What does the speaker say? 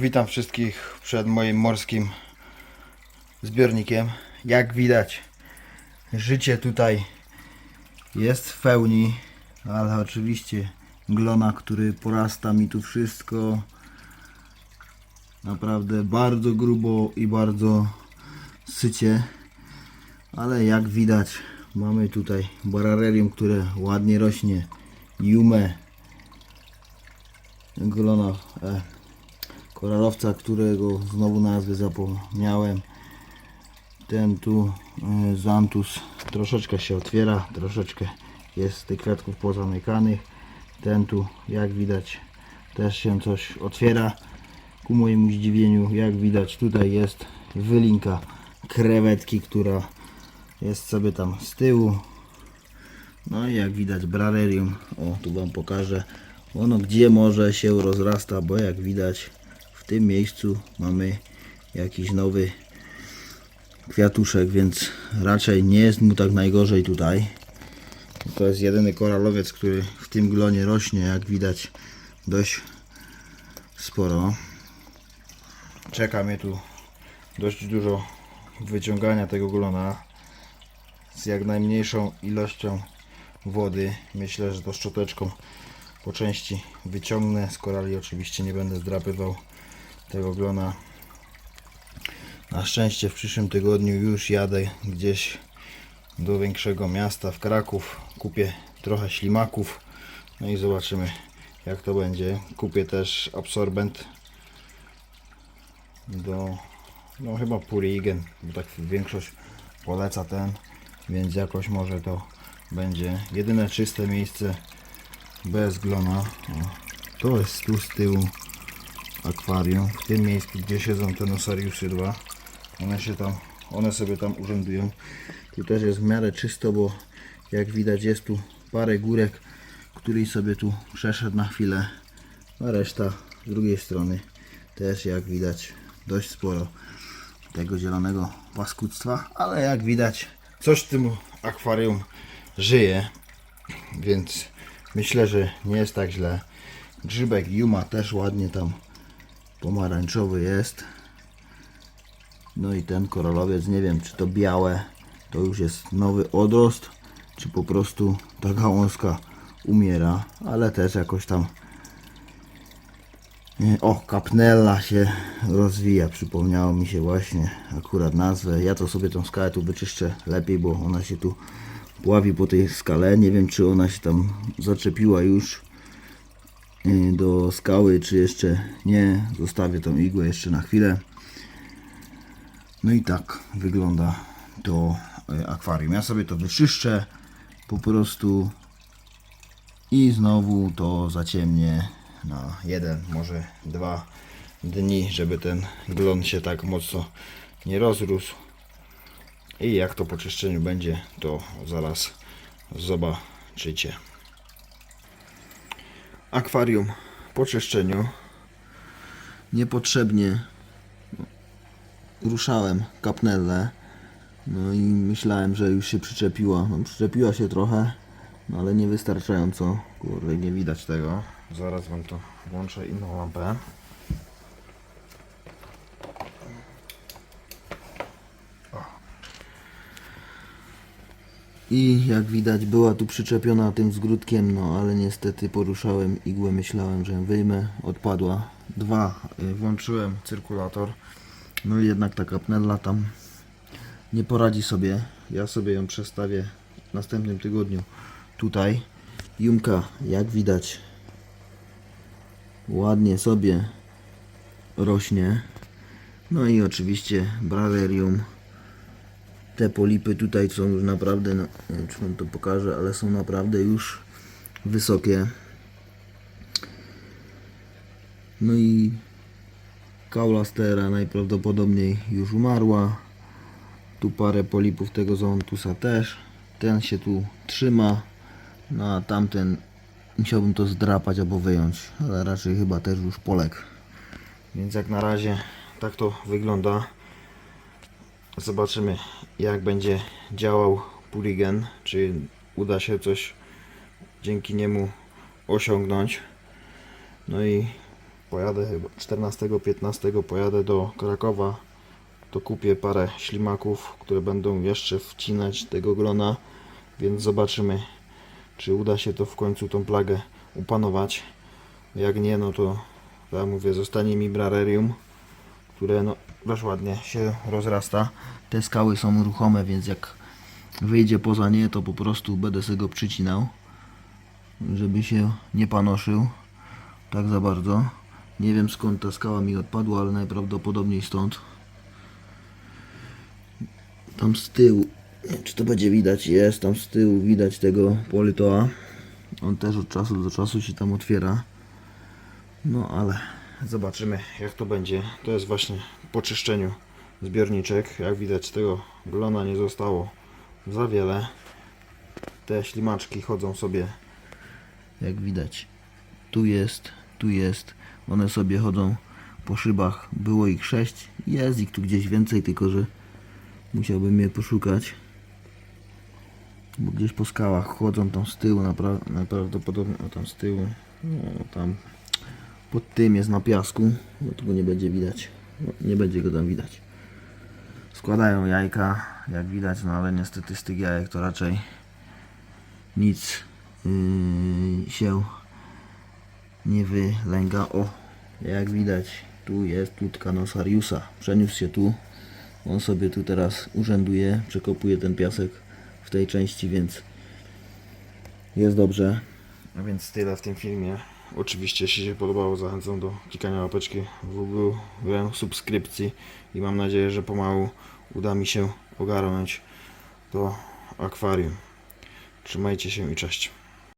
Witam wszystkich przed moim morskim zbiornikiem. Jak widać, życie tutaj jest w pełni, ale oczywiście glona, który porasta mi tu wszystko naprawdę bardzo grubo i bardzo sycie. Ale jak widać, mamy tutaj bararelium, które ładnie rośnie, jumę, glona, e, koralowca, którego znowu nazwy zapomniałem. Ten tu e, Zantus troszeczkę się otwiera, troszeczkę jest tych kwiatków pozamykanych. Ten tu, jak widać, też się coś otwiera. Ku mojemu zdziwieniu, jak widać, tutaj jest wylinka krewetki, która jest sobie tam z tyłu. No i jak widać brarerium, o tu Wam pokażę, ono gdzie może się rozrasta, bo jak widać tym miejscu mamy jakiś nowy kwiatuszek, więc raczej nie jest mu tak najgorzej tutaj. To jest jedyny koralowiec, który w tym glonie rośnie, jak widać dość sporo. Czeka mnie tu dość dużo wyciągania tego glona z jak najmniejszą ilością wody. Myślę, że to szczoteczką po części wyciągnę. Z korali oczywiście nie będę zdrapywał tego glona. Na szczęście w przyszłym tygodniu już jadę gdzieś do większego miasta w Kraków. Kupię trochę ślimaków. No i zobaczymy jak to będzie. Kupię też absorbent do no chyba Purigen, bo tak większość poleca ten, więc jakoś może to będzie jedyne czyste miejsce bez glona. O, to jest tu z tyłu akwarium, w tym miejscu gdzie siedzą te nosariuszydła. One się tam, one sobie tam urzędują. Tu też jest w miarę czysto, bo jak widać jest tu parę górek, który sobie tu przeszedł na chwilę, a reszta z drugiej strony też jak widać dość sporo tego zielonego paskudztwa, ale jak widać coś w tym akwarium żyje, więc myślę, że nie jest tak źle. Grzybek Juma też ładnie tam pomarańczowy jest. No i ten koralowiec, nie wiem czy to białe, to już jest nowy odrost, czy po prostu ta gałązka umiera, ale też jakoś tam O, kapnella się rozwija. Przypomniało mi się właśnie akurat nazwę. Ja to sobie tą skałę tu wyczyszczę lepiej, bo ona się tu pławi po tej skale. Nie wiem, czy ona się tam zaczepiła już do skały, czy jeszcze nie. Zostawię tą igłę jeszcze na chwilę. No i tak wygląda to y, akwarium. Ja sobie to wyczyszczę po prostu i znowu to zaciemnię na jeden, może dwa dni, żeby ten glon się tak mocno nie rozrósł. I jak to po czyszczeniu będzie, to zaraz zobaczycie. Akwarium po czyszczeniu niepotrzebnie ruszałem kapnellę. No i myślałem, że już się przyczepiła. No, przyczepiła się trochę, no ale nie wystarczająco. Kurde, nie widać tego. Zaraz wam to włączę inną lampę. I jak widać była tu przyczepiona tym zgrudkiem, no ale niestety poruszałem igłę, myślałem, że ją wyjmę, odpadła. Dwa, y, włączyłem cyrkulator, no i jednak ta kapnella tam nie poradzi sobie. Ja sobie ją przestawię w następnym tygodniu tutaj. Jumka, jak widać, ładnie sobie rośnie. No i oczywiście bralerium. Te polipy tutaj są już naprawdę, no, nie wiem, czy wam to pokażę, ale są naprawdę już wysokie. No i kaulastera najprawdopodobniej już umarła. Tu parę polipów tego zoontusa też. Ten się tu trzyma. No a tamten musiałbym to zdrapać albo wyjąć, ale raczej chyba też już poległ. Więc jak na razie tak to wygląda. Zobaczymy jak będzie działał Purigen, czy uda się coś dzięki niemu osiągnąć. No i pojadę chyba 14-15 pojadę do Krakowa to kupię parę ślimaków, które będą jeszcze wcinać tego glona, więc zobaczymy, czy uda się to w końcu tą plagę upanować. Jak nie, no to tak jak mówię, zostanie mi brarerium, które no dość ładnie się rozrasta. Te skały są ruchome, więc jak wyjdzie poza nie, to po prostu będę sobie go przycinał, żeby się nie panoszył tak za bardzo. Nie wiem skąd ta skała mi odpadła, ale najprawdopodobniej stąd. Tam z tyłu, czy to będzie widać, jest tam z tyłu widać tego polytoa. On też od czasu do czasu się tam otwiera. No ale zobaczymy jak to będzie. To jest właśnie po czyszczeniu zbiorniczek. Jak widać tego glona nie zostało za wiele. Te ślimaczki chodzą sobie jak widać. Tu jest, tu jest. One sobie chodzą po szybach. Było ich sześć. Jest ich tu gdzieś więcej, tylko że musiałbym je poszukać. Bo gdzieś po skałach chodzą tam z tyłu, napra- najprawdopodobniej tam z tyłu. No, tam pod tym jest na piasku, bo tu go nie będzie widać. No, nie będzie go tam widać. Składają jajka, jak widać, no ale niestety z tych jajek to raczej nic yy, się nie wylęga. O, jak widać, tu jest tutka nosariusa. Przeniósł się tu. On sobie tu teraz urzęduje, przekopuje ten piasek w tej części, więc jest dobrze. A więc tyle w tym filmie. Oczywiście, jeśli się podobało, zachęcam do klikania łapeczki w górę, subskrypcji i mam nadzieję, że pomału uda mi się ogarnąć to akwarium. Trzymajcie się i cześć.